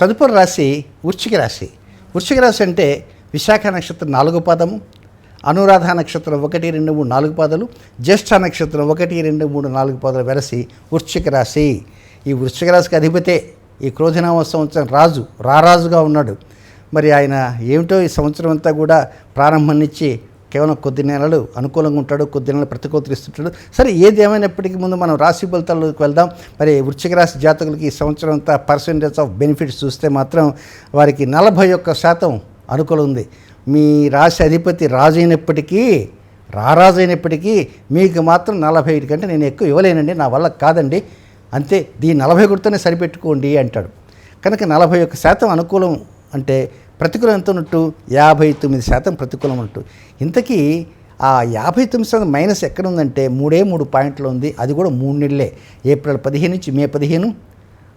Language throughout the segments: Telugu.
తదుపరి రాశి వృశ్చిక రాశి. వృశ్చిక రాశి అంటే విశాఖ నక్షత్రం నాలుగు పాదము అనురాధ నక్షత్రం ఒకటి రెండు మూడు నాలుగు పాదాలు జ్యేష్ఠ నక్షత్రం ఒకటి రెండు మూడు నాలుగు పాదాలు వెరసి వృశ్చిక రాశి. ఈ వృశ్చిక రాశికి అధిపతే ఈ క్రోధనామ సంవత్సరం రాజు రారాజుగా ఉన్నాడు. మరి ఆయన ఏమిటో ఈ సంవత్సరం అంతా కూడా ప్రారంభం నుంచి కేవలం కొద్ది నెలలు అనుకూలంగా ఉంటాడు కొద్ది నెలలు ప్రతికూలతరిస్తుంటాడు సరే ఏది ఏమైనప్పటికీ ముందు మనం రాశి ఫలితాలకు వెళ్దాం. మరి వృశ్చిక రాశి జాతకులకి ఈ సంవత్సరం అంతా పర్సెంటేజ్ ఆఫ్ బెనిఫిట్స్ చూస్తే మాత్రం వారికి నలభై ఒక్క శాతం అనుకూలం ఉంది. మీ రాశి అధిపతి రాజు అయినప్పటికీ రారాజు అయినప్పటికీ మీకు మాత్రం నలభై ఐదు కంటే నేను ఎక్కువ ఇవ్వలేనండి నా వల్ల కాదండి. అంతే దీని నలభై కొడితేనే సరిపెట్టుకోండి అంటాడు. కనుక నలభై ఒక్క శాతం అనుకూలం అంటే ప్రతికూలం ఎంత ఉన్నట్టు? యాభై తొమ్మిది శాతం ప్రతికూలం ఉన్నట్టు. ఇంతకీ ఆ యాభై తొమ్మిది శాతం మైనస్ ఎక్కడ ఉందంటే మూడే మూడు పాయింట్లు ఉంది. అది కూడా మూడు నెలలే. ఏప్రిల్ పదిహేను నుంచి మే పదిహేను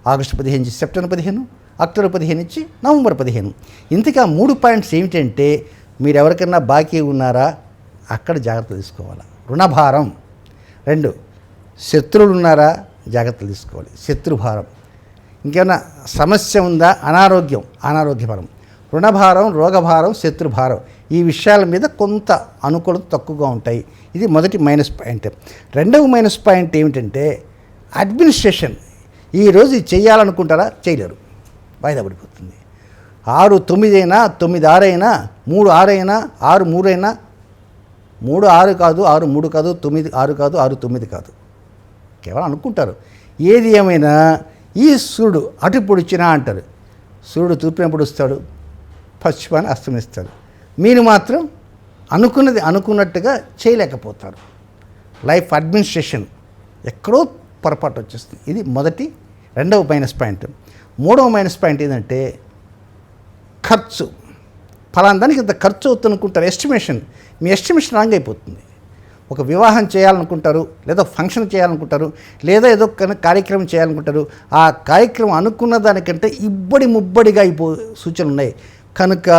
ఆగస్టు పదిహేను నుంచి సెప్టెంబర్ పదిహేను అక్టోబర్ పదిహేను నుంచి నవంబర్ పదిహేను. ఇంతకీ ఆ మూడు పాయింట్స్ ఏమిటంటే మీరు ఎవరికైనా బాకీ ఉన్నారా? అక్కడ జాగ్రత్త తీసుకోవాలి. రుణభారం. రెండు శత్రువులు ఉన్నారా? జాగ్రత్తలు తీసుకోవాలి. శత్రుభారం. ఇంకేమైనా సమస్య ఉందా? అనారోగ్యం. అనారోగ్యపరం రుణభారం రోగభారం శత్రుభారం ఈ విషయాల మీద కొంత అనుకూలత తక్కువగా ఉంటాయి. ఇది మొదటి మైనస్ పాయింట్. రెండవ మైనస్ పాయింట్ ఏమిటంటే అడ్మినిస్ట్రేషన్. ఈరోజు చేయాలనుకుంటారా? చేయలేరు. వాయిదా పడిపోతుంది. ఆరు తొమ్మిది అయినా తొమ్మిది ఆరైనా మూడు ఆరైనా ఆరు మూడు అయినా మూడు ఆరు కాదు ఆరు మూడు కాదు తొమ్మిది ఆరు కాదు ఆరు తొమ్మిది కాదు. కేవలం అనుకుంటారు. ఏది ఏమైనా ఈ సూర్యుడు అటు పొడిచినా అంటారు. సూర్యుడు తూర్పునప్పుడు వస్తాడు? పశ్చిమాన్ని అస్తమిస్తారు మీరు మాత్రం అనుకున్నది అనుకున్నట్టుగా చేయలేకపోతారు. లైఫ్ అడ్మినిస్ట్రేషన్ ఎక్కడో పొరపాటు వచ్చేస్తుంది. ఇది మొదటి రెండవ మైనస్ పాయింట్ మూడవ మైనస్ పాయింట్ ఏంటంటే ఖర్చు. ఫలానా దానికి ఇంత ఖర్చు అవుతుంది అనుకుంటారు ఎస్టిమేషన్ మీ ఎస్టిమేషన్ రాంగ్ అయిపోతుంది. ఒక వివాహం చేయాలనుకుంటారు లేదా ఫంక్షన్ చేయాలనుకుంటారు లేదా ఏదో కార్యక్రమం చేయాలనుకుంటారు. ఆ కార్యక్రమం అనుకున్న దానికంటే ఇబ్బడి ముబ్బడిగా అయిపో సూచనలు ఉన్నాయి కనుక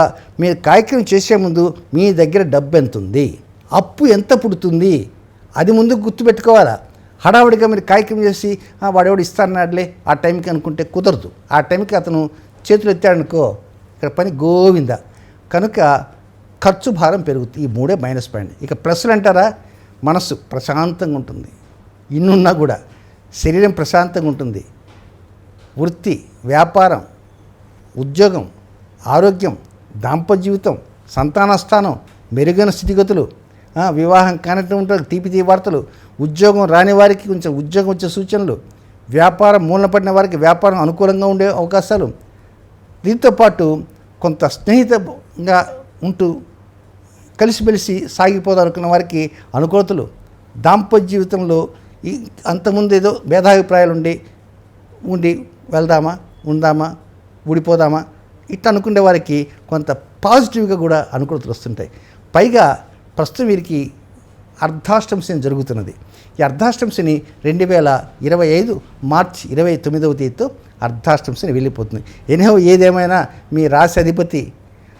మీరు కార్యక్రమం చేసే ముందు మీ దగ్గర డబ్బు ఎంత ఉంది అప్పు ఎంత పుడుతుంది? అది ముందు గుర్తుపెట్టుకోవాలా? హడావుడిగా మీరు కార్యక్రమం చేసి వాడేవాడు ఇస్తానన్నాడులే ఆ టైంకి అనుకుంటే కుదరదు. ఆ టైంకి అతను చేతులు ఎత్తాడనుకో ఇక్కడ పని గోవింద. కనుక ఖర్చు భారం పెరుగుతుంది. ఈ మూడే మైనస్ పాయింట్. ఇక ప్లస్లు అంటారా? మనస్సు ప్రశాంతంగా ఉంటుంది. ఇన్నున్నా కూడా శరీరం ప్రశాంతంగా ఉంటుంది. వృత్తి వ్యాపారం ఉద్యోగం ఆరోగ్యం దాంపత్య జీవితం సంతానస్థానం మెరుగైన స్థితిగతులు వివాహం కానటువంటి తీపి తీ వార్తలు ఉద్యోగం రాని వారికి కొంచెం ఉద్యోగం వచ్చే సూచనలు వ్యాపారం మూలన పడిన వారికి వ్యాపారం అనుకూలంగా ఉండే అవకాశాలు. దీంతో పాటు కొంత స్నేహితంగా ఉంటూ కలిసిమెలిసి సాగిపోదాం అనుకున్న వారికి అనుకూలతలు దాంపత్య జీవితంలో ఈ అంతకుముందు ఏదో భేదాభిప్రాయాలు ఉండి ఉండి వెళ్దామా ఉందామా ఊడిపోదామా ఇట్లా అనుకునే వారికి కొంత పాజిటివ్గా కూడా అనుకూలతలు వస్తుంటాయి. పైగా ప్రస్తుతం వీరికి అర్ధాష్టంశం జరుగుతున్నది. ఈ అర్ధాష్టంశని రెండు వేల ఇరవై ఐదు మార్చి ఇరవై తొమ్మిదవ తేదీతో అర్ధాష్టంశని వెళ్ళిపోతుంది. ఎనిహో ఏదేమైనా మీ రాశి అధిపతి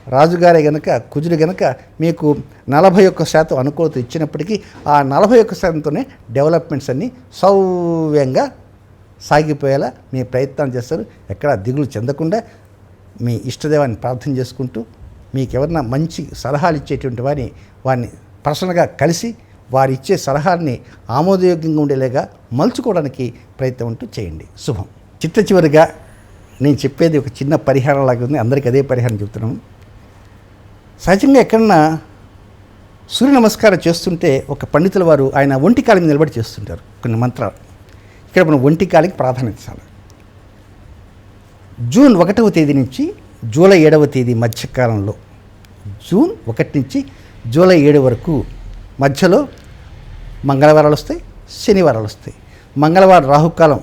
రాజుగారే గనక కుజుడు గనక మీకు నలభై ఒక్క శాతం అనుకూలత ఇచ్చినప్పటికీ ఆ నలభై ఒక్క శాతంతోనే డెవలప్మెంట్స్ అన్నీ సౌవ్యంగా సాగిపోయేలా మీ ప్రయత్నం చేస్తారు. ఎక్కడ దిగులు చెందకుండా మీ ఇష్టదేవాన్ని ప్రార్థన చేసుకుంటూ మీకు ఎవరన్నా మంచి సలహాలు ఇచ్చేటువంటి వారిని వారిని పర్సనల్గా కలిసి వారు ఇచ్చే సలహాన్ని ఆమోదయోగ్యంగా ఉండేలాగా మలుచుకోవడానికి ప్రయత్నం అంటూ చేయండి. శుభం. చిట్ట చివరిగా నేను చెప్పేది ఒక చిన్న పరిహారం లాగా ఉంది. అందరికీ అదే పరిహారం చెప్తున్నాను సహజంగా ఎక్కడన్నా సూర్య నమస్కారం చేస్తుంటే ఒక పండితుల వారు ఆయన ఒంటి కాలం మీద నిలబడి చేస్తుంటారు. కొన్ని మంత్రాలు. ఇక్కడ మనం ఒంటి కాలికి ప్రాధాన్యత ఇస్తాను జూన్ ఒకటవ తేదీ నుంచి జూలై ఏడవ తేదీ మధ్యకాలంలో. జూన్ ఒకటి నుంచి జూలై ఏడు వరకు మధ్యలో మంగళవారాలు వస్తాయి శనివారాలు వస్తాయి. మంగళవారం రాహుకాలం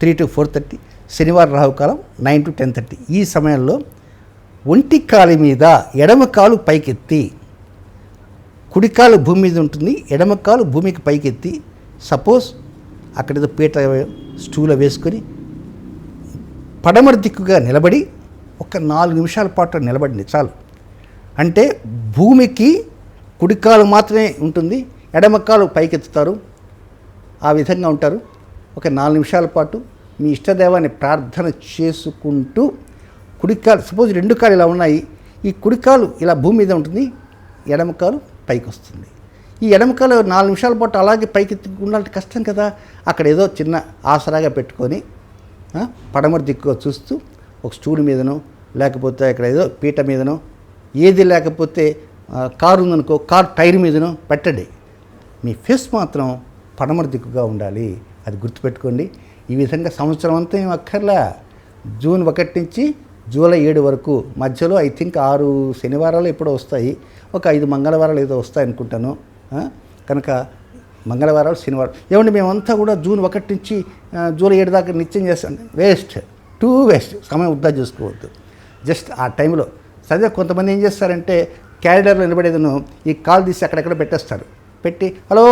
త్రీ టు ఫోర్ థర్టీ శనివారం రాహుకాలం నైన్ టు టెన్ థర్టీ ఈ సమయంలో ఒంటి కాలు మీద ఎడమ కాలు పైకెత్తి కుడికాలు భూమి మీద ఉంటుంది ఎడమ కాలు భూమికి పైకెత్తి సపోజ్ అక్కడ ఏదో పీట స్టూలో వేసుకొని పడమర దిక్కుగా నిలబడి ఒక నాలుగు నిమిషాల పాటు నిలబడింది చాలు. అంటే భూమికి కుడికాలు మాత్రమే ఉంటుంది ఎడమకాలు పైకెత్తుతారు ఆ విధంగా ఉంటారు. ఒక నాలుగు నిమిషాల పాటు మీ ఇష్టదేవాన్ని ప్రార్థన చేసుకుంటూ కుడికాలు సపోజ్ రెండు కాలు ఇలా ఉన్నాయి ఈ కుడికాలు ఇలా భూమి మీద ఉంటుంది ఎడమకాలు పైకి వస్తుంది ఈ ఎడమకాలు నాలుగు నిమిషాల పాటు అలాగే పైకి ఉండాలంటే కష్టం కదా. అక్కడ ఏదో చిన్న ఆసరాగా పెట్టుకొని పడమర దిక్కుగా చూస్తూ ఒక స్టూల్ మీదనో లేకపోతే అక్కడ ఏదో పీట మీదనో ఏది లేకపోతే కారు ఉందనుకో కారు టైర్ మీదనో పెట్టండి. మీ ఫేస్ మాత్రం పడమర దిక్కుగా ఉండాలి. అది గుర్తుపెట్టుకోండి. ఈ విధంగా సంవత్సరం అంతా ఏం అక్కర్లా. జూన్ ఒకటి నుంచి జూలై ఏడు వరకు మధ్యలో ఐ థింక్ ఆరు శనివారాలు ఎప్పుడో వస్తాయి. ఒక ఐదు మంగళవారాలు ఏదో వస్తాయి అనుకుంటాను కనుక మంగళవారాలు శనివారం ఏమండి మేమంతా కూడా జూన్ ఒకటి నుంచి జూలై ఏడు దాకా నిత్యం చేస్తాం. వేస్ట్. Too waste. సమయం వృధా చేసుకోవద్దు. జస్ట్ ఆ టైంలో. సరే కొంతమంది ఏం చేస్తారంటే క్యారిడర్లో నిలబడేదను ఈ కాల్ తీసి అక్కడెక్కడ పెట్టేస్తారు. పెట్టి హలో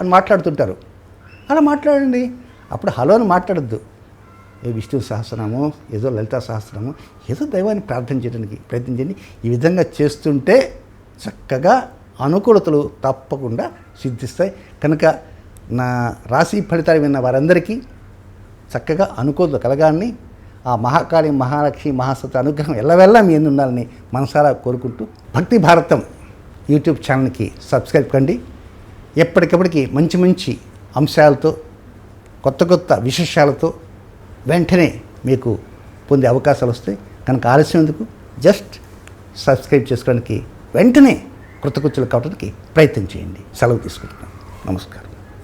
అని మాట్లాడుతుంటారు. అలా మాట్లాడండి. అప్పుడు హలో అని మాట్లాడద్దు. ఏ విష్ణు సహస్రనామో ఏదో లలితా సహస్రనామో ఏదో దైవాన్ని ప్రార్థన చేయడానికి ప్రయత్నించండి ఈ విధంగా చేస్తుంటే చక్కగా అనుకూలతలు తప్పకుండా సిద్ధిస్తాయి. కనుక నా రాశి ఫలితాలు విన్న వారందరికీ చక్కగా అనుకూలత కలగాలని ఆ మహాకాళి మహాలక్ష్మి మహాసత అనుగ్రహం ఎల్లవెల్లా మీ ఎందు ఉండాలని మనసారా కోరుకుంటూ భక్తి భారతం యూట్యూబ్ ఛానల్కి సబ్స్క్రైబ్ కండి. ఎప్పటికప్పటికి మంచి మంచి అంశాలతో కొత్త కొత్త విశేషాలతో వెంటనే మీకు పొందే అవకాశాలు వస్తాయి. కనుక ఆలస్యం ఎందుకు? జస్ట్ సబ్స్క్రైబ్ చేసుకోవడానికి వెంటనే కృతకృత్యులు కావడానికి ప్రయత్నం చేయండి. సెలవు తీసుకుంటున్నాను నమస్కారం.